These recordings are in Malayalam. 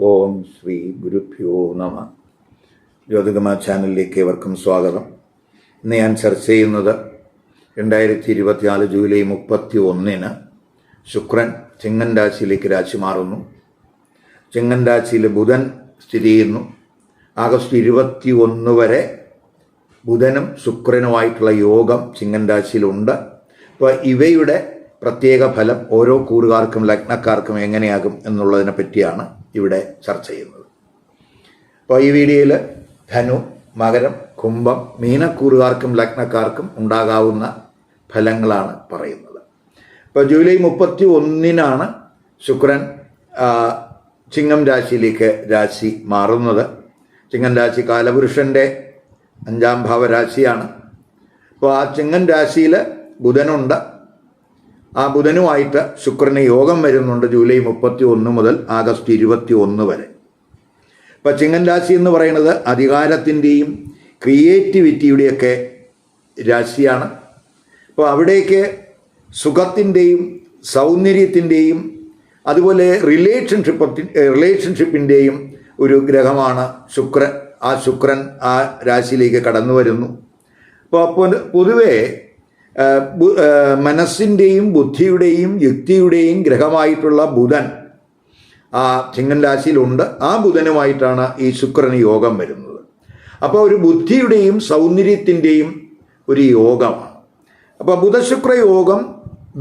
ഓം ശ്രീ ഗുരുഭ്യോ നമ. ജ്യോതികമ ചാനലിലേക്ക് ഏവർക്കും സ്വാഗതം. ഇന്ന് ഞാൻ ചർച്ച ചെയ്യുന്നത് രണ്ടായിരത്തി ഇരുപത്തിനാല് ജൂലൈ മുപ്പത്തി ഒന്നിന് ശുക്രൻ ചിങ്ങൻ രാശിയിലേക്ക് രാശി മാറുന്നു. ചിങ്ങൻ രാശിയിൽ ബുധൻ സ്ഥിതി ചെയ്യുന്നു. ആഗസ്റ്റ് ഇരുപത്തി ഒന്ന് വരെ ബുധനും ശുക്രനുമായിട്ടുള്ള യോഗം ചിങ്ങൻ രാശിയിലുണ്ട്. അപ്പോൾ ഇവയുടെ പ്രത്യേക ഫലം ഓരോ കൂറുകാർക്കും ലഗ്നക്കാർക്കും എങ്ങനെയാകും എന്നുള്ളതിനെ പറ്റിയാണ് ഇവിടെ ചർച്ച ചെയ്യുന്നത്. അപ്പോൾ ഈ വീഡിയോയിൽ ധനു മകരം കുംഭം മീനക്കൂറുകാർക്കും ലഗ്നക്കാർക്കും ഉണ്ടാകാവുന്ന ഫലങ്ങളാണ് പറയുന്നത്. ഇപ്പോൾ ജൂലൈ മുപ്പത്തി ഒന്നിനാണ് ശുക്രൻ ചിങ്ങം രാശിയിലേക്ക് രാശി മാറുന്നത്. ചിങ്ങം രാശി കാലപുരുഷന്റെ അഞ്ചാം ഭാവരാശിയാണ്. അപ്പോൾ ആ ചിങ്ങൻ രാശിയിൽ ബുധനുണ്ട്. ആ ബുധനുമായിട്ട് ശുക്രന് യോഗം വരുന്നുണ്ട് ജൂലൈ മുപ്പത്തി ഒന്ന് മുതൽ ആഗസ്റ്റ് ഇരുപത്തി ഒന്ന് വരെ. ഇപ്പം ചിങ്ങൻ രാശി എന്ന് പറയുന്നത് അധികാരത്തിന്റെയും ക്രിയേറ്റിവിറ്റിയുടെയൊക്കെ രാശിയാണ്. അപ്പോൾ അവിടേക്ക് സുഖത്തിന്റെയും സൗന്ദര്യത്തിന്റെയും അതുപോലെ റിലേഷൻഷിപ്പ് റിലേഷൻഷിപ്പിന്റെയും ഒരു ഗ്രഹമാണ് ശുക്രൻ. ആ ശുക്രൻ ആ രാശിയിലേക്ക് കടന്നു വരുന്നു അപ്പോൾ പൊതുവേ മനസ്സിന്റെയും ബുദ്ധിയുടെയും യുക്തിയുടെയും ഗ്രഹമായിട്ടുള്ള ബുധൻ ആ ചിങ്ങൻ രാശിയിലുണ്ട്. ആ ബുധനുമായിട്ടാണ് ഈ ശുക്രന് യോഗം വരുന്നത്. അപ്പോൾ ഒരു ബുദ്ധിയുടെയും സൗന്ദര്യത്തിന്റെയും ഒരു യോഗമാണ്. അപ്പോൾ ബുധശുക്ര യോഗം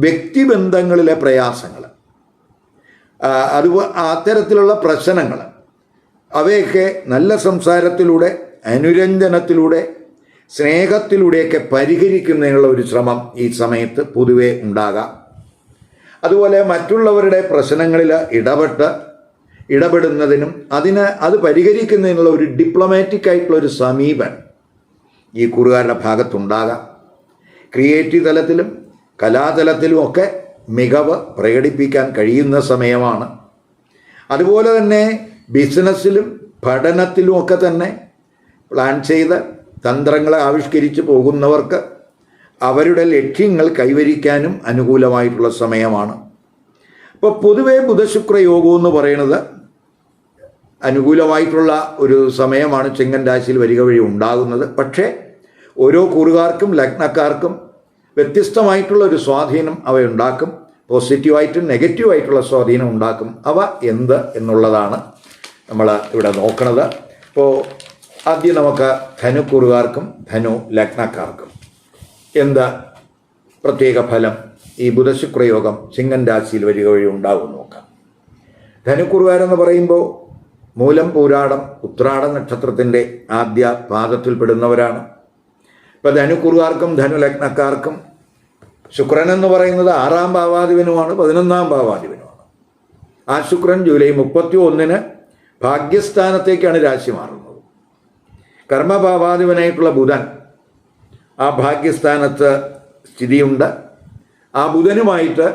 വ്യക്തിബന്ധങ്ങളിലെ പ്രയാസങ്ങൾ അതുപോലെ അത്തരത്തിലുള്ള പ്രശ്നങ്ങൾ അവയൊക്കെ നല്ല സംസാരത്തിലൂടെ അനുരഞ്ജനത്തിലൂടെ സ്നേഹത്തിലൂടെയൊക്കെ പരിഹരിക്കുന്നതിനുള്ള ഒരു ശ്രമം ഈ സമയത്ത് പൊതുവെ ഉണ്ടാകാം. അതുപോലെ മറ്റുള്ളവരുടെ പ്രശ്നങ്ങളിൽ ഇടപെട്ട് ഇടപെടുന്നതിനും അതിന് അത് പരിഹരിക്കുന്നതിനുള്ള ഒരു ഡിപ്ലോമാറ്റിക് ആയിട്ടുള്ള ഒരു സമീപനം ഈ കുറുകാരുടെ ഭാഗത്തുണ്ടാകാം. ക്രിയേറ്റീവ് തലത്തിലും കലാതലത്തിലും ഒക്കെ മികവ് പ്രകടിപ്പിക്കാൻ കഴിയുന്ന സമയമാണ്. അതുപോലെ തന്നെ ബിസിനസ്സിലും പഠനത്തിലും ഒക്കെ തന്നെ പ്ലാൻ ചെയ്ത് തന്ത്രങ്ങളെ ആവിഷ്കരിച്ച് പോകുന്നവർക്ക് അവരുടെ ലക്ഷ്യങ്ങൾ കൈവരിക്കാനും അനുകൂലമായിട്ടുള്ള സമയമാണ്. അപ്പോൾ പൊതുവെ ബുധശുക്ര യോഗം എന്ന് പറയുന്നത് അനുകൂലമായിട്ടുള്ള ഒരു സമയമാണ് ചിങ്ങൻ രാശിയിൽ വരിക വഴി ഉണ്ടാകുന്നത്. പക്ഷേ ഓരോ കൂറുകാർക്കും ലഗ്നക്കാർക്കും വ്യത്യസ്തമായിട്ടുള്ള ഒരു സ്വാധീനം അവയുണ്ടാക്കും പോസിറ്റീവായിട്ടും നെഗറ്റീവായിട്ടുള്ള സ്വാധീനം ഉണ്ടാക്കും. അവ എന്ത് എന്നുള്ളതാണ് നമ്മൾ ഇവിടെ നോക്കുന്നത് ഇപ്പോൾ ആദ്യം നമുക്ക് ധനു കൂറുകാർക്കും ധനു ലഗ്നക്കാർക്കും എന്താ പ്രത്യേക ഫലം? ഈ ബുധശുക്രയോഗം ചിങ്ങൻ രാശിയിൽ വരിക വഴി ഉണ്ടാകും നോക്കാം. ധനുക്കുറുകാരെന്ന് പറയുമ്പോൾ മൂലം പൂരാടം ഉത്രാട നക്ഷത്രത്തിന്റെ ആദ്യ പാദത്തിൽപ്പെടുന്നവരാണ്. ഇപ്പം ധനുക്കുറുകാർക്കും ധനുലഗ്നക്കാർക്കും ശുക്രൻ എന്ന് പറയുന്നത് ആറാം ഭാവാധിപനുമാണ് പതിനൊന്നാം ഭാവാധിപനുമാണ്. ആ ശുക്രൻ ജൂലൈ മുപ്പത്തി ഒന്നിന് ഭാഗ്യസ്ഥാനത്തേക്കാണ് രാശി മാറുന്നത്. കർമ്മഭാവാധിപനായിട്ടുള്ള ബുധൻ ആ ഭാഗ്യസ്ഥാനത്ത് സ്ഥിതിയുണ്ട്. ആ ബുധനുമായിട്ട്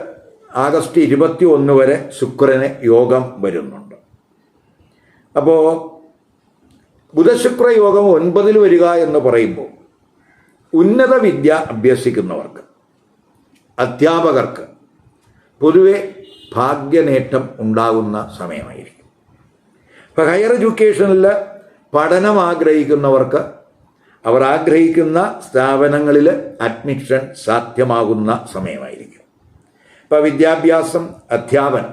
ആഗസ്റ്റ് ഇരുപത്തി ഒന്ന് വരെ ശുക്രന് യോഗം വരുന്നുണ്ട്. അപ്പോൾ ബുധശുക്ര യോഗം ഒൻപതിൽ വരിക എന്ന് പറയുമ്പോൾ ഉന്നത വിദ്യ അഭ്യസിക്കുന്നവർക്ക് അധ്യാപകർക്ക് പൊതുവെ ഭാഗ്യനേട്ടം ഉണ്ടാകുന്ന സമയമായിരിക്കും. ഇപ്പം ഹയർ എഡ്യൂക്കേഷനിൽ പഠനം ആഗ്രഹിക്കുന്നവർക്ക് അവർ ആഗ്രഹിക്കുന്ന സ്ഥാപനങ്ങളിൽ അഡ്മിഷൻ സാധ്യമാകുന്ന സമയമായിരിക്കും. ഇപ്പോൾ വിദ്യാഭ്യാസം അധ്യാപനം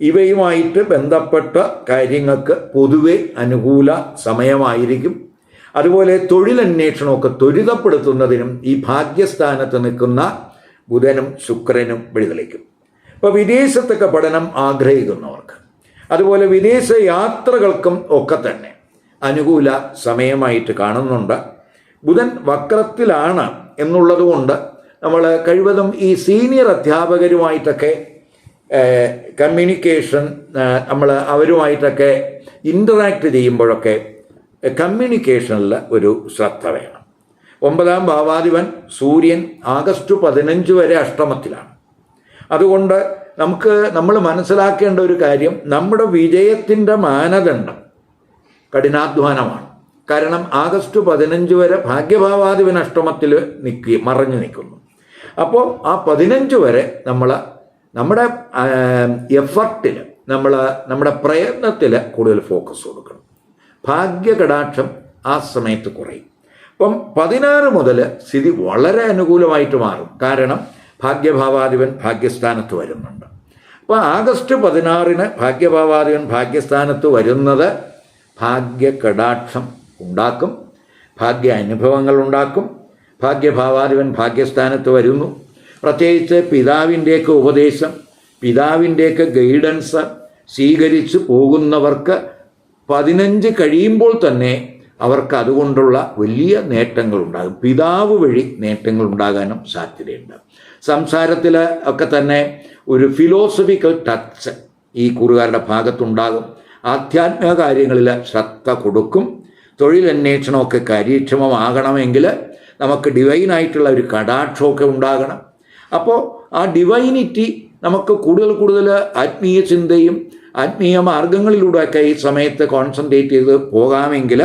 ഇവയുമായിട്ട് ബന്ധപ്പെട്ട കാര്യങ്ങൾക്ക് പൊതുവെ അനുകൂല സമയമായിരിക്കും. അതുപോലെ തൊഴിലന്വേഷണമൊക്കെ ത്വരിതപ്പെടുത്തുന്നതിനും ഈ ഭാഗ്യസ്ഥാനത്ത് നിൽക്കുന്ന ബുധനും ശുക്രനും വിളിതെളിക്കും ഇപ്പോൾ വിദേശത്തൊക്കെ പഠനം ആഗ്രഹിക്കുന്നവർക്ക് അതുപോലെ വിദേശ യാത്രകൾക്കും ഒക്കെ തന്നെ അനുകൂല സമയമായിട്ട് കാണുന്നുണ്ട്. ബുധൻ വക്രത്തിലാണ് എന്നുള്ളതുകൊണ്ട് നമ്മൾ കഴിവതും ഈ സീനിയർ അധ്യാപകരുമായിട്ടൊക്കെ കമ്മ്യൂണിക്കേഷൻ നമ്മൾ അവരുമായിട്ടൊക്കെ ഇന്ററാക്ട് ചെയ്യുമ്പോഴൊക്കെ കമ്മ്യൂണിക്കേഷനിൽ ഒരു ശ്രദ്ധ വേണം. ഒമ്പതാം ഭാവാധിപൻ സൂര്യൻ ആഗസ്റ്റ് പതിനഞ്ച് വരെ അഷ്ടമത്തിലാണ്. അതുകൊണ്ട് നമുക്ക് നമ്മൾ മനസ്സിലാക്കേണ്ട ഒരു കാര്യം നമ്മുടെ വിജയത്തിന്റെ മാനദണ്ഡം കഠിനാധ്വാനമാണ്. കാരണം ആഗസ്റ്റ് പതിനഞ്ച് വരെ ഭാഗ്യഭാവാധിപൻ അഷ്ടമത്തിൽ നിൽക്കുക മറഞ്ഞു നിൽക്കുന്നു. അപ്പോൾ ആ പതിനഞ്ച് വരെ നമ്മൾ നമ്മുടെ എഫർട്ടിൽ നമ്മൾ നമ്മുടെ പ്രയത്നത്തിൽ കൂടുതൽ ഫോക്കസ് കൊടുക്കണം. ഭാഗ്യകടാക്ഷം ആ സമയത്ത് കുറയും. അപ്പം പതിനാറ് മുതൽ സ്ഥിതി വളരെ അനുകൂലമായിട്ട് മാറും. കാരണം ഭാഗ്യഭാവാധിപൻ ഭാഗ്യസ്ഥാനത്ത് വരുന്നുണ്ട്. അപ്പോൾ ആഗസ്റ്റ് പതിനാറിന് ഭാഗ്യഭാവാധിപൻ ഭാഗ്യസ്ഥാനത്ത് വരുന്നത് ഭാഗ്യകടാക്ഷം ഉണ്ടാക്കും ഭാഗ്യ അനുഭവങ്ങൾ ഉണ്ടാക്കും ഭാഗ്യഭാവാധിപൻ ഭാഗ്യസ്ഥാനത്ത് വരുന്നു. പ്രത്യേകിച്ച് പിതാവിന്റെയൊക്കെ ഉപദേശം പിതാവിന്റെയൊക്കെ ഗൈഡൻസ് സ്വീകരിച്ച് പോകുന്നവർക്ക് പതിനഞ്ച് കഴിയുമ്പോൾ തന്നെ അവർക്ക് അതുകൊണ്ടുള്ള വലിയ നേട്ടങ്ങൾ ഉണ്ടാകും പിതാവ് വഴി നേട്ടങ്ങൾ ഉണ്ടാകാനും സാധ്യതയുണ്ട്. സംസാരത്തിൽ ഒക്കെ തന്നെ ഒരു ഫിലോസഫിക്കൽ ടച്ച് ഈ കൂറുകാരുടെ ഭാഗത്തുണ്ടാകും. ആധ്യാത്മിക കാര്യങ്ങളിൽ ശ്രദ്ധ കൊടുക്കും. തൊഴിലന്വേഷണമൊക്കെ കാര്യക്ഷമമാകണമെങ്കിൽ നമുക്ക് ഡിവൈനായിട്ടുള്ള ഒരു കടാക്ഷമൊക്കെ ഉണ്ടാകണം. അപ്പോൾ ആ ഡിവൈനിറ്റി നമുക്ക് കൂടുതൽ കൂടുതൽ ആത്മീയ ചിന്തയും ആത്മീയ മാർഗങ്ങളിലൂടെയൊക്കെ ഈ സമയത്ത് കോൺസെൻട്രേറ്റ് ചെയ്ത് പോകാമെങ്കിൽ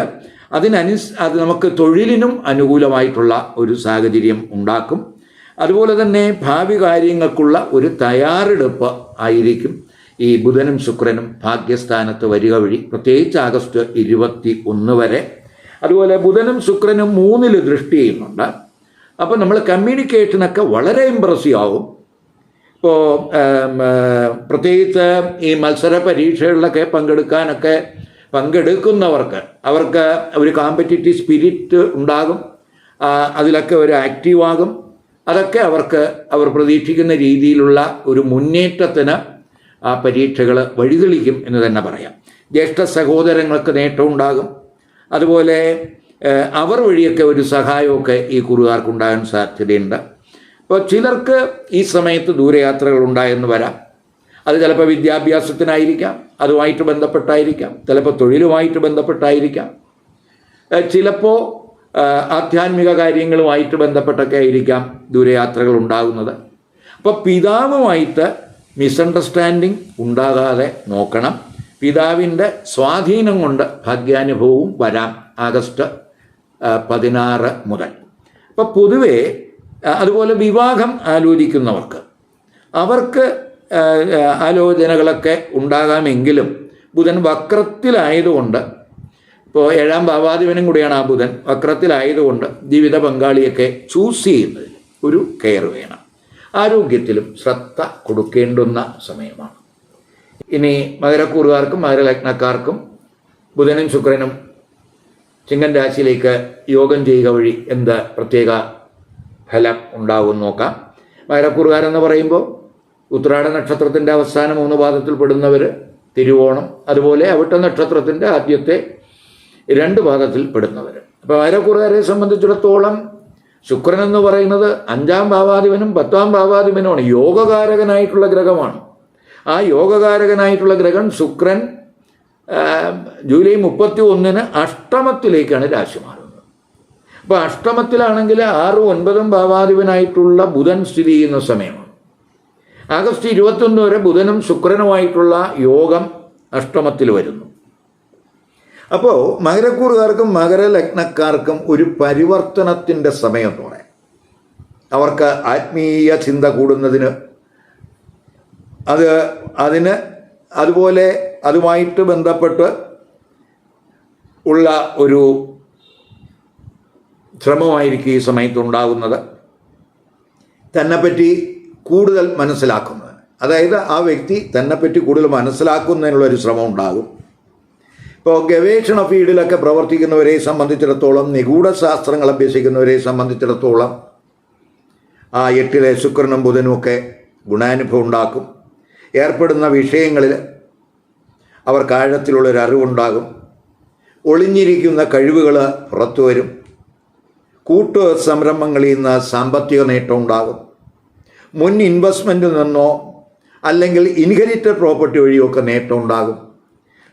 അതിനനുസ് അത് നമുക്ക് തൊഴിലിനും അനുകൂലമായിട്ടുള്ള ഒരു സാഹചര്യം ഉണ്ടാക്കും. അതുപോലെ തന്നെ ഭാവി കാര്യങ്ങൾക്കുള്ള ഒരു തയ്യാറെടുപ്പ് ആയിരിക്കും. ഈ ബുധനും ശുക്രനും ഭാഗ്യസ്ഥാനത്ത് വരിക വഴി പ്രത്യേകിച്ച് ആഗസ്റ്റ് ഇരുപത്തി ഒന്ന് വരെ. അതുപോലെ ബുധനും ശുക്രനും മൂന്നിൽ ദൃഷ്ടി ചെയ്യുന്നുണ്ട്. അപ്പോൾ നമ്മൾ കമ്മ്യൂണിക്കേഷനൊക്കെ വളരെ ഇമ്പ്രസീവ് ആവും. ഇപ്പോൾ പ്രത്യേകിച്ച് ഈ മത്സര പരീക്ഷകളിലൊക്കെ പങ്കെടുക്കാനൊക്കെ പങ്കെടുക്കുന്നവർക്ക് അവർക്ക് ഒരു കോമ്പറ്റീറ്റീവ് സ്പിരിറ്റ് ഉണ്ടാകും. അതിലൊക്കെ ഒരു ആക്റ്റീവ് ആകും. അതൊക്കെ അവർക്ക് അവർ പ്രതീക്ഷിക്കുന്ന രീതിയിലുള്ള ഒരു മുന്നേറ്റത്തിന് ആ പരീക്ഷകൾ വഴിതെളിക്കും എന്ന് തന്നെ പറയാം. ജ്യേഷ്ഠ സഹോദരങ്ങൾക്ക് നേട്ടമുണ്ടാകും. അതുപോലെ അവർ വഴിയൊക്കെ ഒരു സഹായമൊക്കെ ഈ കുറുകാർക്കുണ്ടാകാൻ സാധ്യതയുണ്ട്. അപ്പോൾ ചിലർക്ക് ഈ സമയത്ത് ദൂരയാത്രകൾ ഉണ്ടായെന്ന് വരാം. അത് ചിലപ്പോൾ വിദ്യാഭ്യാസത്തിനായിരിക്കാം അതുമായിട്ട് ബന്ധപ്പെട്ടായിരിക്കാം ചിലപ്പോൾ തൊഴിലുമായിട്ട് ബന്ധപ്പെട്ടായിരിക്കാം. ചിലപ്പോൾ ആധ്യാത്മിക കാര്യങ്ങളുമായിട്ട് ബന്ധപ്പെട്ടൊക്കെ ആയിരിക്കാം ദൂരയാത്രകൾ ഉണ്ടാകുന്നത്. അപ്പോൾ പിതാവുമായിട്ട് മിസ്അണ്ടർസ്റ്റാൻഡിങ് ഉണ്ടാകാതെ നോക്കണം. പിതാവിന്റെ സ്വാധീനം കൊണ്ട് ഭാഗ്യാനുഭവവും വരാം ആഗസ്റ്റ് പതിനാറ് മുതൽ. അപ്പോൾ പൊതുവേ അതുപോലെ വിവാഹം ആലോചിക്കുന്നവർക്ക് അവർക്ക് ആലോചനകളൊക്കെ ഉണ്ടാകാമെങ്കിലും ബുധൻ വക്രത്തിലായതുകൊണ്ട് ഇപ്പോൾ ഏഴാം ഭാവാധിപനും കൂടിയാണ് ആ ബുധൻ വക്രത്തിലായതുകൊണ്ട് ജീവിത പങ്കാളിയൊക്കെ ചൂസ് ചെയ്യുന്നതിൽ ഒരു കെയർ വേണം. ആരോഗ്യത്തിലും ശ്രദ്ധ കൊടുക്കേണ്ടുന്ന സമയമാണ്. ഇനി മകരക്കൂറുകാർക്കും മകരലഗ്നക്കാർക്കും ബുധനും ശുക്രനും ചിങ്ങൻ രാശിയിലേക്ക് യോഗം ചെയ്യുക വഴി എന്ത് പ്രത്യേക ഫലം ഉണ്ടാകും നോക്കാം. മകരക്കൂറുകാരെന്ന് പറയുമ്പോൾ ഉത്രാട നക്ഷത്രത്തിന്റെ അവസാന മൂന്ന് പാദത്തിൽ പെടുന്നവർ തിരുവോണം അതുപോലെ അവിട്ട നക്ഷത്രത്തിന്റെ ആദ്യത്തെ രണ്ട് പാദത്തിൽ പെടുന്നവർ അപ്പോൾ മകരക്കൂറുകാരെ സംബന്ധിച്ചിടത്തോളം ശുക്രൻ എന്ന് പറയുന്നത് അഞ്ചാം ഭാവാധിപനും പത്താം ഭാവാധിപനുമാണ്. യോഗകാരകനായിട്ടുള്ള ഗ്രഹമാണ്. ആ യോഗകാരകനായിട്ടുള്ള ഗ്രഹം ശുക്രൻ ജൂലൈ മുപ്പത്തി ഒന്നിന് അഷ്ടമത്തിലേക്കാണ് രാശി മാറുന്നത്. അപ്പോൾ അഷ്ടമത്തിലാണെങ്കിൽ ആറും ഒൻപതും ഭാവാധിപനായിട്ടുള്ള ബുധൻ സ്ഥിതി ചെയ്യുന്ന സമയമാണ്. ആഗസ്റ്റ് ഇരുപത്തൊന്ന് വരെ ബുധനും ശുക്രനുമായിട്ടുള്ള യോഗം അഷ്ടമത്തിൽ വരുന്നു. അപ്പോൾ മകരക്കൂറുകാർക്കും മകരലഗ്നക്കാർക്കും ഒരു പരിവർത്തനത്തിന്റെ സമയം എന്ന് പറയാം. അവർക്ക് ആത്മീയ ചിന്ത കൂടുന്നതിന് അത് അതിന് അതുപോലെ അതുമായിട്ട് ബന്ധപ്പെട്ട് ഉള്ള ഒരു ശ്രമമായിരിക്കും ഈ സമയത്ത് ഉണ്ടാകുന്നത്. തന്നെപ്പറ്റി കൂടുതൽ മനസ്സിലാക്കുന്നത്. അതായത് ആ വ്യക്തി തന്നെപ്പറ്റി കൂടുതൽ മനസ്സിലാക്കുന്നതിനുള്ള ഒരു ശ്രമം ഉണ്ടാകും. ഇപ്പോൾ ഗവേഷണ ഫീൽഡിലൊക്കെ പ്രവർത്തിക്കുന്നവരെ സംബന്ധിച്ചിടത്തോളം നിഗൂഢ ശാസ്ത്രങ്ങൾ അഭ്യസിക്കുന്നവരെ സംബന്ധിച്ചിടത്തോളം ആ എട്ടിലെ ശുക്രനും ബുധനും ഒക്കെ ഗുണാനുഭവം ഉണ്ടാക്കും. ഏർപ്പെടുന്ന വിഷയങ്ങളിൽ അവർക്ക് ആഴത്തിലുള്ളൊരു അറിവുണ്ടാകും ഒളിഞ്ഞിരിക്കുന്ന കഴിവുകൾ പുറത്തു വരും. കൂട്ടു സംരംഭങ്ങളിൽ നിന്ന് സാമ്പത്തിക നേട്ടം ഉണ്ടാകും. മുൻ ഇൻവെസ്റ്റ്മെന്റിൽ നിന്നോ അല്ലെങ്കിൽ ഇൻഹെരിറ്റഡ് പ്രോപ്പർട്ടി വഴിയോ ഒക്കെ നേട്ടം ഉണ്ടാകും.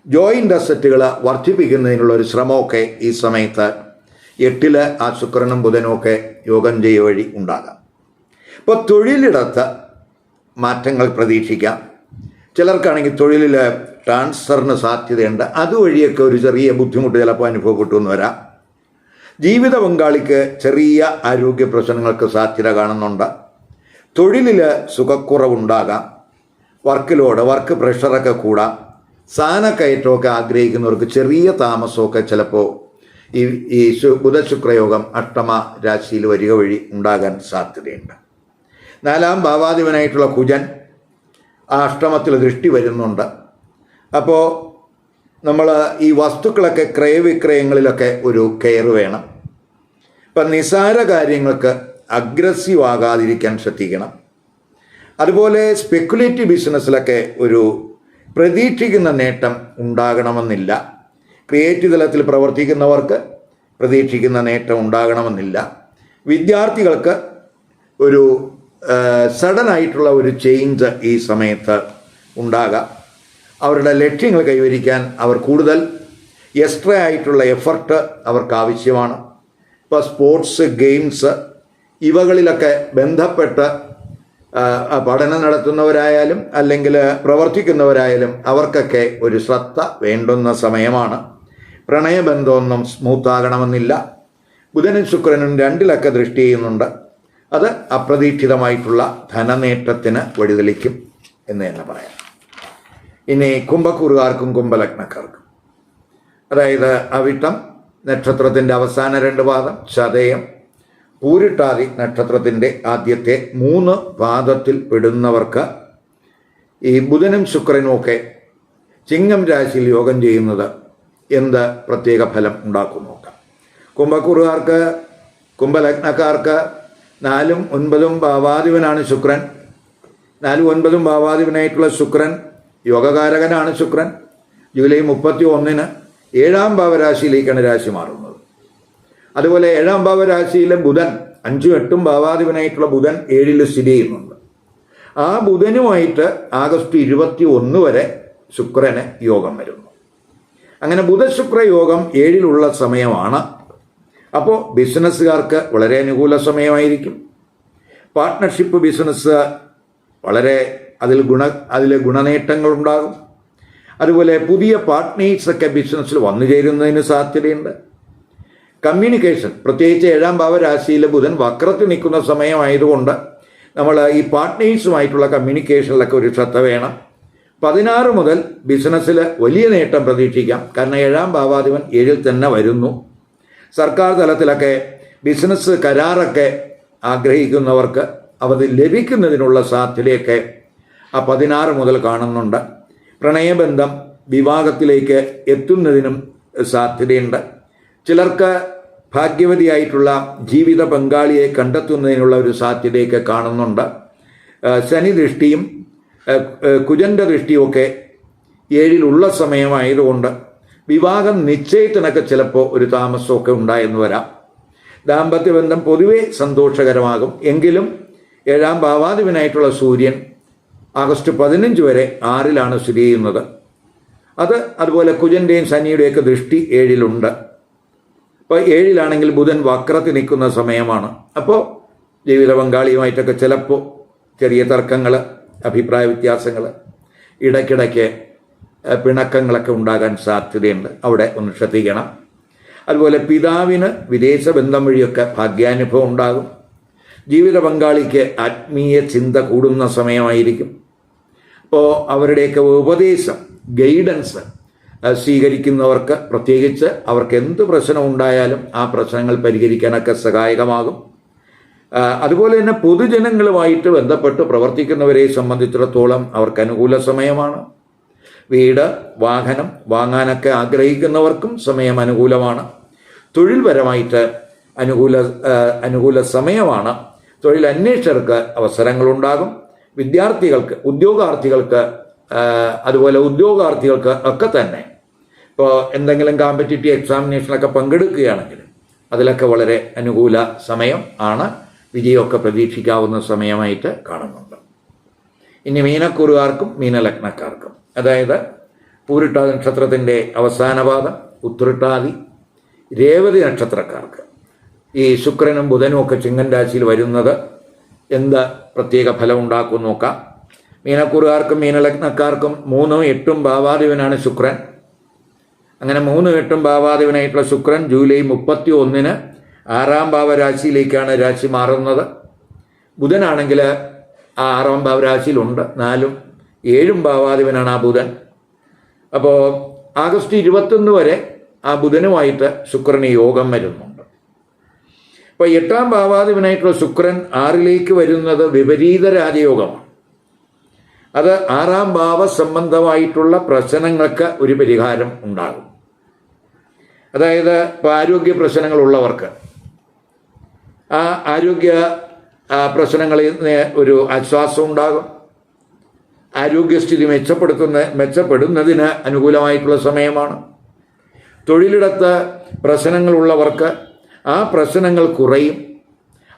ജോയിന്റ് അസറ്റുകൾ വർദ്ധിപ്പിക്കുന്നതിനുള്ള ഒരു ശ്രമമൊക്കെ ഈ സമയത്ത് എട്ടിൽ ആ ശുക്രനും ബുധനും ഒക്കെ യോഗം ചെയ്യ വഴി ഉണ്ടാകാം. ഇപ്പോൾ തൊഴിലിടത്ത് മാറ്റങ്ങൾ പ്രതീക്ഷിക്കാം. ചിലർക്കാണെങ്കിൽ തൊഴിലിൽ ട്രാൻസ്ഫറിന് സാധ്യതയുണ്ട്. അതുവഴിയൊക്കെ ഒരു ചെറിയ ബുദ്ധിമുട്ട് ചിലപ്പോൾ അനുഭവപ്പെട്ടു എന്ന് വരാം. ജീവിത പങ്കാളിക്ക് ചെറിയ ആരോഗ്യ പ്രശ്നങ്ങൾക്ക് സാധ്യത കാണുന്നുണ്ട്. തൊഴിലിൽ സുഖക്കുറവുണ്ടാകാം. വർക്ക് ലോഡ് വർക്ക് പ്രഷറൊക്കെ കൂടാം. സ്ഥാനക്കയറ്റമൊക്കെ ആഗ്രഹിക്കുന്നവർക്ക് ചെറിയ താമസമൊക്കെ ചിലപ്പോൾ ഈ ഈ ബുധശുക്രയോഗം അഷ്ടമ രാശിയിൽ വരിക വഴി ഉണ്ടാകാൻ സാധ്യതയുണ്ട്. നാലാം ഭാവാധിപനായിട്ടുള്ള കുജൻ ആ അഷ്ടമത്തിൽ ദൃഷ്ടി വരുന്നുണ്ട്. അപ്പോൾ നമ്മൾ ഈ വസ്തുക്കളൊക്കെ ക്രയവിക്രയങ്ങളിലൊക്കെ ഒരു കെയർ വേണം. ഇപ്പം നിസാര കാര്യങ്ങൾക്ക് അഗ്രസീവ് ആകാതിരിക്കാൻ ശ്രദ്ധിക്കണം. അതുപോലെ സ്പെക്കുലേറ്റീവ് ബിസിനസ്സിലൊക്കെ ഒരു പ്രതീക്ഷിക്കുന്ന നേട്ടം ഉണ്ടാകണമെന്നില്ല. ക്രിയേറ്റീവ് തലത്തിൽ പ്രവർത്തിക്കുന്നവർക്ക് പ്രതീക്ഷിക്കുന്ന നേട്ടം ഉണ്ടാകണമെന്നില്ല. വിദ്യാർത്ഥികൾക്ക് ഒരു സഡൻ ആയിട്ടുള്ള ഒരു ചേഞ്ച് ഈ സമയത്ത് ഉണ്ടാകാം. അവരുടെ ലക്ഷ്യങ്ങൾ കൈവരിക്കാൻ അവർ കൂടുതൽ എക്സ്ട്രാ ആയിട്ടുള്ള എഫർട്ട് അവർക്ക് ആവശ്യമാണ്. ഇപ്പോൾ സ്പോർട്സ് ഗെയിംസ് ഇവകളിലൊക്കെ ബന്ധപ്പെട്ട് പഠനം നടത്തുന്നവരായാലും അല്ലെങ്കിൽ പ്രവർത്തിക്കുന്നവരായാലും അവർക്കൊക്കെ ഒരു ശ്രദ്ധ വേണ്ടുന്ന സമയമാണ്. പ്രണയബന്ധമൊന്നും സ്മൂത്താകണമെന്നില്ല. ബുധനും ശുക്രനും രണ്ടിലൊക്കെ ദൃഷ്ടി ചെയ്യുന്നുണ്ട്. അത് അപ്രതീക്ഷിതമായിട്ടുള്ള ധനനേട്ടത്തിന് വഴിതെളിക്കും എന്ന് തന്നെ പറയാം. ഇനി കുംഭക്കൂറുകാർക്കും കുംഭലഗ്നക്കാർക്കും. അതായത് അവിട്ടം നക്ഷത്രത്തിന്റെ അവസാന രണ്ട് പാദം ചതയം പൂരിട്ടാതി നക്ഷത്രത്തിന്റെ ആദ്യത്തെ മൂന്ന് പാദത്തിൽ പെടുന്നവർക്ക് ഈ ബുധനും ശുക്രനും ഒക്കെ ചിങ്ങം രാശിയിൽ യോഗം ചെയ്യുന്നത് എന്ത് പ്രത്യേക ഫലം ഉണ്ടാക്കും നോക്കാം. കുംഭക്കൂറുകാർക്ക് കുംഭലഗ്നക്കാർക്ക് നാലും ഒൻപതും ഭാവാധിപനാണ് ശുക്രൻ. നാലും ഒൻപതും ഭാവാധിപനായിട്ടുള്ള ശുക്രൻ യോഗകാരകനാണ് ശുക്രൻ. ജൂലൈ മുപ്പത്തി ഒന്നിന് ഏഴാം ഭാവരാശിയിലേക്കാണ് രാശി മാറുന്നത്. അതുപോലെ ഏഴാം ഭാവരാശിയിലെ ബുധൻ അഞ്ചും എട്ടും ഭാവാധിപനായിട്ടുള്ള ബുധൻ ഏഴിൽ സ്ഥിതി ചെയ്യുന്നുണ്ട്. ആ ബുധനുമായിട്ട് ആഗസ്റ്റ് ഇരുപത്തി ഒന്ന് വരെ ശുക്രന് യോഗം വരുന്നു. അങ്ങനെ ബുധശുക്ര യോഗം ഏഴിലുള്ള സമയമാണ്. അപ്പോൾ ബിസിനസ്സുകാർക്ക് വളരെ അനുകൂല സമയമായിരിക്കും. പാർട്ട്ണർഷിപ്പ് ബിസിനസ് വളരെ അതിൽ ഗുണ അതിൽ ഗുണനേട്ടങ്ങളുണ്ടാകും അതുപോലെ പുതിയ പാർട്ട്നേഴ്സൊക്കെ ബിസിനസ്സിൽ വന്നു ചേരുന്നതിന് സാധ്യതയുണ്ട്. കമ്മ്യൂണിക്കേഷൻ. പ്രത്യേകിച്ച് ഏഴാം ഭാവരാശിയിലെ ബുധൻ വക്രത്തിൽ നിൽക്കുന്ന സമയമായതുകൊണ്ട് നമ്മൾ ഈ പാർട്ട്നേഴ്സുമായിട്ടുള്ള കമ്മ്യൂണിക്കേഷനിലൊക്കെ ഒരു ശ്രദ്ധ വേണം. പതിനാറ് മുതൽ ബിസിനസ്സിൽ വലിയ നേട്ടം പ്രതീക്ഷിക്കാം. കാരണം ഏഴാം ഭാവാധിപൻ ഏഴിൽ തന്നെ വരുന്നു. സർക്കാർ തലത്തിലൊക്കെ ബിസിനസ് കരാറൊക്കെ ആഗ്രഹിക്കുന്നവർക്ക് അവത് ലഭിക്കുന്നതിനുള്ള സാധ്യതയൊക്കെ ആ പതിനാറ് മുതൽ കാണുന്നുണ്ട്. പ്രണയബന്ധം വിവാഹത്തിലേക്ക് എത്തുന്നതിനും സാധ്യതയുണ്ട്. ചിലർക്ക് ഭാഗ്യവതിയായിട്ടുള്ള ജീവിത പങ്കാളിയെ കണ്ടെത്തുന്നതിനുള്ള ഒരു സാധ്യതയൊക്കെ കാണുന്നുണ്ട്. ശനി ദൃഷ്ടിയും കുജന്റെ ദൃഷ്ടിയുമൊക്കെ ഏഴിലുള്ള സമയമായതുകൊണ്ട് വിവാഹം നിശ്ചയത്തിനൊക്കെ ചിലപ്പോൾ ഒരു താമസമൊക്കെ ഉണ്ടായെന്ന് വരാം. ദാമ്പത്യ ബന്ധം പൊതുവെ സന്തോഷകരമാകും. എങ്കിലും ഏഴാം ഭാവാധിപനായിട്ടുള്ള സൂര്യൻ ആഗസ്റ്റ് പതിനഞ്ച് വരെ ആറിലാണ് സ്ഥിതി ചെയ്യുന്നത്. അത് അതുപോലെ കുജന്റെയും ശനിയുടെയൊക്കെ ദൃഷ്ടി ഏഴിലുണ്ട്. അപ്പോൾ ഏഴിലാണെങ്കിൽ ബുധൻ വക്രത്തിൽ നിൽക്കുന്ന സമയമാണ്. അപ്പോൾ ജീവിത പങ്കാളിയുമായിട്ടൊക്കെ ചിലപ്പോൾ ചെറിയ തർക്കങ്ങൾ അഭിപ്രായ വ്യത്യാസങ്ങൾ ഇടയ്ക്കിടയ്ക്ക് പിണക്കങ്ങളൊക്കെ ഉണ്ടാകാൻ സാധ്യതയുണ്ട്. അവിടെ ഒന്ന് ശ്രദ്ധിക്കണം. അതുപോലെ പിതാവിന് വിദേശ ബന്ധം വഴിയൊക്കെ ഭാഗ്യാനുഭവം ഉണ്ടാകും. ജീവിത പങ്കാളിക്ക് ആത്മീയ ചിന്ത കൂടുന്ന സമയമായിരിക്കും. അപ്പോൾ അവരുടെയൊക്കെ ഉപദേശം ഗൈഡൻസ് സ്വീകരിക്കുന്നവർക്ക് പ്രത്യേകിച്ച് അവർക്ക് എന്ത് പ്രശ്നം ഉണ്ടായാലും ആ പ്രശ്നങ്ങൾ പരിഹരിക്കാനൊക്കെ സഹായകമാകും. അതുപോലെ തന്നെ പൊതുജനങ്ങളുമായിട്ട് ബന്ധപ്പെട്ട് പ്രവർത്തിക്കുന്നവരെ സംബന്ധിച്ചിടത്തോളം അവർക്ക് അനുകൂല സമയമാണ്. വീട് വാഹനം വാങ്ങാനൊക്കെ ആഗ്രഹിക്കുന്നവർക്കും സമയം അനുകൂലമാണ്. തൊഴിൽപരമായിട്ട് അനുകൂല അനുകൂല സമയമാണ്. തൊഴിൽ അന്വേഷകർക്ക് അവസരങ്ങളുണ്ടാകും. വിദ്യാർത്ഥികൾക്ക് ഉദ്യോഗാർത്ഥികൾക്ക് അതുപോലെ ഉദ്യോഗാർത്ഥികൾക്ക് ഒക്കെ തന്നെ. ഇപ്പോൾ എന്തെങ്കിലും കോമ്പറ്റേറ്റീവ് എക്സാമിനേഷനൊക്കെ പങ്കെടുക്കുകയാണെങ്കിൽ അതിലൊക്കെ വളരെ അനുകൂല സമയം ആണ്. വിജയമൊക്കെ പ്രതീക്ഷിക്കാവുന്ന സമയമായിട്ട് കാണുന്നുണ്ട്. ഇനി മീനക്കൂറുകാർക്കും മീനലഗ്നക്കാർക്കും അതായത് പൂരിട്ടാതി നക്ഷത്രത്തിന്റെ അവസാന പാദം ഉത്തരട്ടാതി രേവതി നക്ഷത്രക്കാർക്ക് ഈ ശുക്രനും ബുധനും ഒക്കെ ചിങ്ങൻ രാശിയിൽ വരുന്നത് എന്ത് പ്രത്യേക ഫലം ഉണ്ടാക്കും നോക്കാം. മീനക്കൂറുകാർക്കും മീനലഗ്നക്കാർക്കും മൂന്നും എട്ടും ഭാവാധിപനാണ് ശുക്രൻ. അങ്ങനെ മൂന്നും എട്ടും ഭാവാധിപനായിട്ടുള്ള ശുക്രൻ ജൂലൈ മുപ്പത്തി ഒന്നിന് ആറാം ഭാവരാശിയിലേക്കാണ് രാശി മാറുന്നത്. ബുധനാണെങ്കിൽ ആ ആറാം ഭാവരാശിയിലുണ്ട്. നാലും ഏഴും ഭാവാധിപനാണ് ആ ബുധൻ. അപ്പോൾ ആഗസ്റ്റ് ഇരുപത്തൊന്ന് വരെ ആ ബുധനുമായിട്ട് ശുക്രന് യോഗം വരുന്നുണ്ട്. അപ്പോൾ എട്ടാം ഭാവാധിപനായിട്ടുള്ള ശുക്രൻ ആറിലേക്ക് വരുന്നത് വിപരീത രാജയോഗമാണ്. അത് ആറാം ഭാവ സംബന്ധമായിട്ടുള്ള പ്രശ്നങ്ങൾക്ക് ഒരു പരിഹാരം ഉണ്ടാകും. അതായത് ഇപ്പോൾ ആരോഗ്യ പ്രശ്നങ്ങളുള്ളവർക്ക്. ആ ആരോഗ്യ പ്രശ്നങ്ങളിൽ ഒരു ആശ്വാസം ഉണ്ടാകും. ആരോഗ്യസ്ഥിതി മെച്ചപ്പെടുത്തുന്ന മെച്ചപ്പെടുന്നതിന് അനുകൂലമായിട്ടുള്ള സമയമാണ്. തൊഴിലിടത്ത് പ്രശ്നങ്ങളുള്ളവർക്ക് ആ പ്രശ്നങ്ങൾ കുറയും.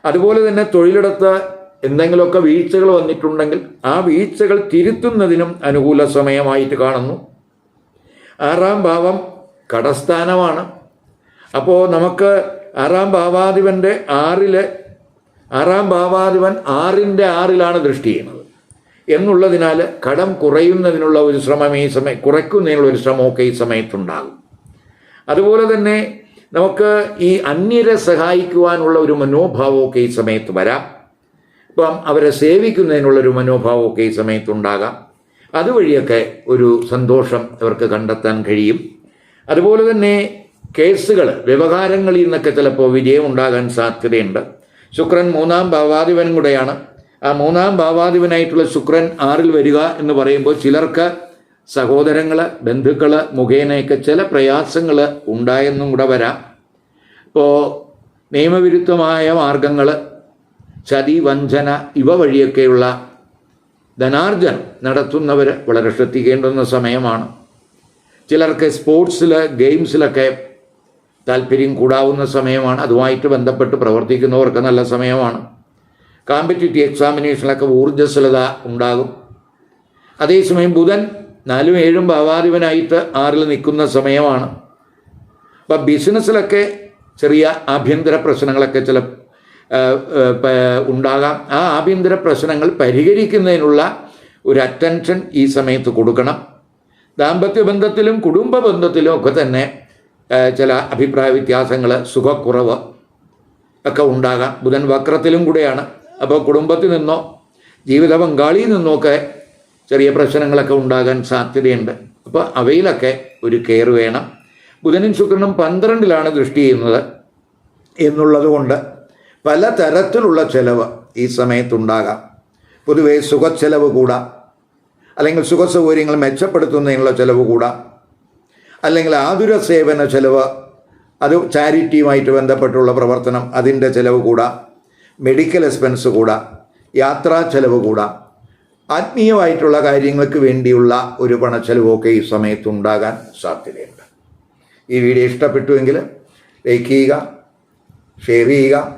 അതുപോലെ തന്നെ തൊഴിലിടത്ത് എന്തെങ്കിലുമൊക്കെ വീഴ്ചകൾ വന്നിട്ടുണ്ടെങ്കിൽ ആ വീഴ്ചകൾ തിരുത്തുന്നതിനും അനുകൂല സമയമായിട്ട് കാണുന്നു. ആറാം ഭാവം കടസ്ഥാനമാണ്. അപ്പോൾ നമുക്ക് ആറാം ഭാവാധിപന്റെ ആറിലെ ആറാം ഭാവാധിപൻ ആറിന്റെ ആറിലാണ് ദൃഷ്ടി ചെയ്യുന്നത്. എന്നുള്ളതിനാൽ കടം കുറയുന്നതിനുള്ള ഒരു ശ്രമം ഈ സമയം കുറയ്ക്കുന്നതിനുള്ള ഒരു ശ്രമമൊക്കെ ഈ സമയത്തുണ്ടാകും. അതുപോലെ തന്നെ നമുക്ക് ഈ അന്യരെ സഹായിക്കുവാനുള്ള ഒരു മനോഭാവമൊക്കെ ഈ സമയത്ത് വരാം. ഇപ്പം അവരെ സേവിക്കുന്നതിനുള്ളൊരു മനോഭാവമൊക്കെ ഈ സമയത്തുണ്ടാകാം. അതുവഴിയൊക്കെ ഒരു സന്തോഷം അവർക്ക് കണ്ടെത്താൻ കഴിയും. അതുപോലെ തന്നെ കേസുകൾ വ്യവഹാരങ്ങളിൽ നിന്നൊക്കെ ചിലപ്പോൾ വിജയം ഉണ്ടാകാൻ സാധ്യതയുണ്ട്. ശുക്രൻ മൂന്നാം ഭാവാധിപനും കൂടെയാണ്. ആ മൂന്നാം ഭാവാധിപനായിട്ടുള്ള ശുക്രൻ ആറിൽ വരിക എന്ന് പറയുമ്പോൾ ചിലർക്ക് സഹോദരങ്ങൾ ബന്ധുക്കൾ മുഖേനയൊക്കെ ചില പ്രയാസങ്ങൾ ഉണ്ടായെന്നും കൂടെ വരാം. ഇപ്പോൾ നിയമവിരുദ്ധമായ മാർഗങ്ങൾ ചതി വഞ്ചന ഇവ വഴിയൊക്കെയുള്ള ധനാർജനം നടത്തുന്നവർ വളരെ ശ്രദ്ധിക്കേണ്ടുന്ന സമയമാണ്. ചിലർക്ക് സ്പോർട്സിൽ ഗെയിംസിലൊക്കെ താല്പര്യം കൂടാവുന്ന സമയമാണ്. അതുമായിട്ട് ബന്ധപ്പെട്ട് പ്രവർത്തിക്കുന്നവർക്ക് നല്ല സമയമാണ്. കോമ്പറ്റേറ്റീവ് എക്സാമിനേഷനിലൊക്കെ ഊർജസ്വലത ഉണ്ടാകും. അതേസമയം ബുധൻ നാലും ഏഴും ഭാവാധിപനായിട്ട് ആറിൽ നിൽക്കുന്ന സമയമാണ്. അപ്പം ബിസിനസ്സിലൊക്കെ ചെറിയ ആഭ്യന്തര പ്രശ്നങ്ങളൊക്കെ ചില ഉണ്ടാകാം. ആ ആഭ്യന്തര പ്രശ്നങ്ങൾ പരിഹരിക്കുന്നതിനുള്ള ഒരു അറ്റൻഷൻ ഈ സമയത്ത് കൊടുക്കണം. ദാമ്പത്യ ബന്ധത്തിലും കുടുംബ ബന്ധത്തിലും ഒക്കെ തന്നെ ചില അഭിപ്രായ വ്യത്യാസങ്ങൾ സുഖക്കുറവ് ഒക്കെ ഉണ്ടാകാം. ബുധൻ വക്രത്തിലും കൂടെയാണ്. അപ്പോൾ കുടുംബത്തിൽ നിന്നോ ജീവിത പങ്കാളിയിൽ നിന്നോ ഒക്കെ ചെറിയ പ്രശ്നങ്ങളൊക്കെ ഉണ്ടാകാൻ സാധ്യതയുണ്ട്. അപ്പോൾ അവയിലൊക്കെ ഒരു കെയർ വേണം. ബുധനും ശുക്രനും പന്ത്രണ്ടിലാണ് ദൃഷ്ടി ചെയ്യുന്നത് എന്നുള്ളത് കൊണ്ട് പല തരത്തിലുള്ള ചെലവ് ഈ സമയത്തുണ്ടാകാം. പൊതുവെ സുഖച്ചെലവ് കൂടാം. അല്ലെങ്കിൽ സുഖസൗകര്യങ്ങൾ മെച്ചപ്പെടുത്തുന്നതിനുള്ള ചെലവ് കൂടാം. അല്ലെങ്കിൽ ആതുര സേവന ചെലവ് അത് ചാരിറ്റിയുമായിട്ട് ബന്ധപ്പെട്ടുള്ള പ്രവർത്തനം അതിന്റെ ചെലവ് കൂടാം. മെഡിക്കൽ എക്സ്പെൻസ് കൂടാം. യാത്രാ ചെലവ് കൂടാം. ആത്മീയമായിട്ടുള്ള കാര്യങ്ങൾക്ക് വേണ്ടിയുള്ള ഒരു പണച്ചെലവൊക്കെ ഈ സമയത്ത് ഉണ്ടാകാൻ സാധ്യതയുണ്ട്. ഈ വീഡിയോ ഇഷ്ടപ്പെട്ടുവെങ്കിൽ ലൈക്ക് ചെയ്യുക ഷെയർ ചെയ്യുക